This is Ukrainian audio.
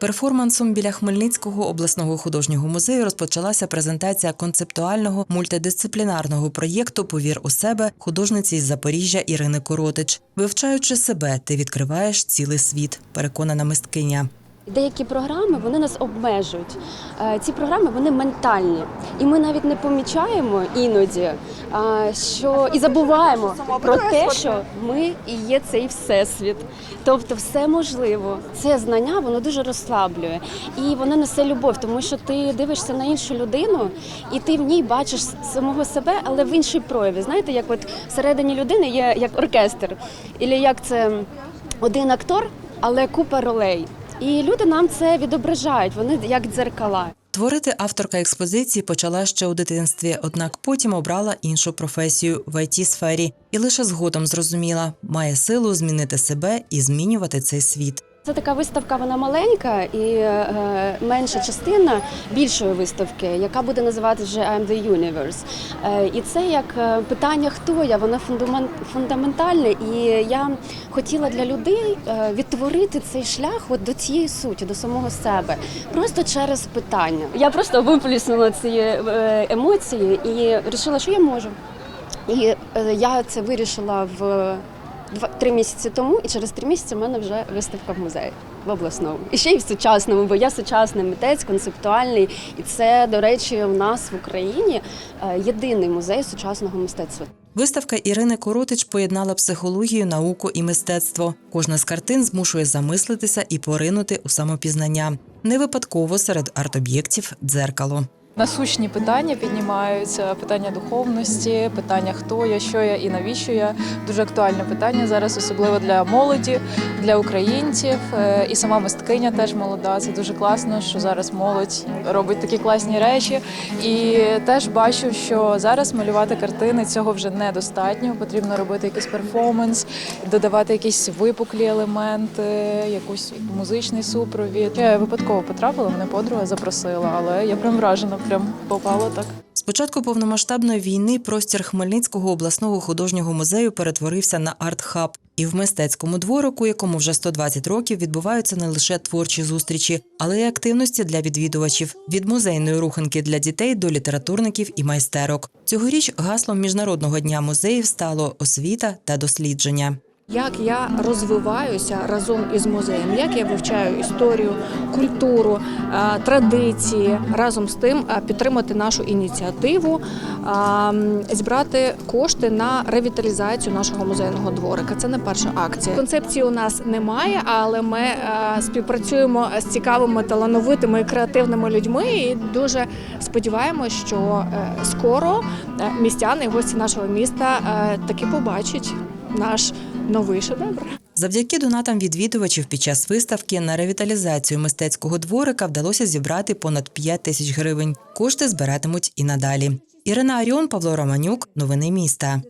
Перформансом біля Хмельницького обласного художнього музею розпочалася презентація концептуального мультидисциплінарного проєкту Повір у себе художниці із Запоріжжя Ірини Коротич. Вивчаючи себе, ти відкриваєш цілий світ, переконана мисткиня. Деякі програми вони нас обмежують. Е, Ці програми вони ментальні, і ми навіть не помічаємо іноді, е, що і забуваємо про те, що ми і є цей всесвіт. Тобто, все можливо. Це знання воно дуже розслаблює, і воно несе любов, тому що ти дивишся на іншу людину, і ти в ній бачиш самого себе, але в іншій прояві. Знаєте, як от всередині людини є як оркестр, і як це один актор, але купа ролей. І люди нам це відображають, вони як дзеркала. Творити авторка експозиції почала ще у дитинстві, однак потім обрала іншу професію в it сфері і лише згодом зрозуміла, має силу змінити себе і змінювати цей світ. Це така виставка, вона маленька і е, менша частина більшої виставки, яка буде називати вже I'm the Universe. Е, і це як е, питання, хто я, воно фундамент, фундаментальне. І я хотіла для людей е, відтворити цей шлях от до цієї суті, до самого себе, просто через питання. Я просто виплюснула ці е, емоції і вирішила, що я можу. І я це вирішила в три місяці тому, і через три місяці в мене вже виставка в музеї в обласному. І ще й в сучасному, бо я сучасний митець, концептуальний. І це, до речі, у нас в Україні е, єдиний музей сучасного мистецтва. Виставка Ірини Коротич поєднала психологію, науку і мистецтво. Кожна з картин змушує замислитися і поринути у самопізнання. Не випадково серед арт-об'єктів дзеркало. Насущні питання піднімаються: питання духовності, питання хто я, що я і навіщо я. Дуже актуальне питання зараз, особливо для молоді, для українців. Е, І сама мисткиня теж молода. Це дуже класно, що зараз молодь робить такі класні речі. І теж бачу, що зараз малювати картини цього вже недостатньо. Потрібно робити якийсь перформанс, додавати якісь випуклі елементи, якийсь музичний супровід. Я випадково потрапила, мене подруга запросила, але я прям вражена, прям попала так. З початку повномасштабної війни простір Хмельницького обласного художнього музею перетворився на арт-хаб. І в мистецькому дворику, якому вже 120 років, відбуваються не лише творчі зустрічі, але й активності для відвідувачів від музейної руханки для дітей до літературників і майстерок. Цьогоріч гаслом міжнародного дня музеїв стало освіта та дослідження. Як я розвиваюся разом із музеєм, як я вивчаю історію, культуру, е, традиції, разом з тим е, підтримати нашу ініціативу, е, м, зібрати кошти на ревіталізацію нашого музейного дворика. Це не перша акція. Концепції у нас немає, але ми співпрацюємо з цікавими, талановитими і креативними людьми. І дуже сподіваємося, що скоро містяни і гості нашого міста таки побачать наш новий шедевр. Завдяки донатам відвідувачів під час виставки на ревіталізацію мистецького дворика вдалося зібрати понад 5 тисяч гривень. Кошти збиратимуть і надалі. Ірина Аріон, Павло Романюк. Новини міста.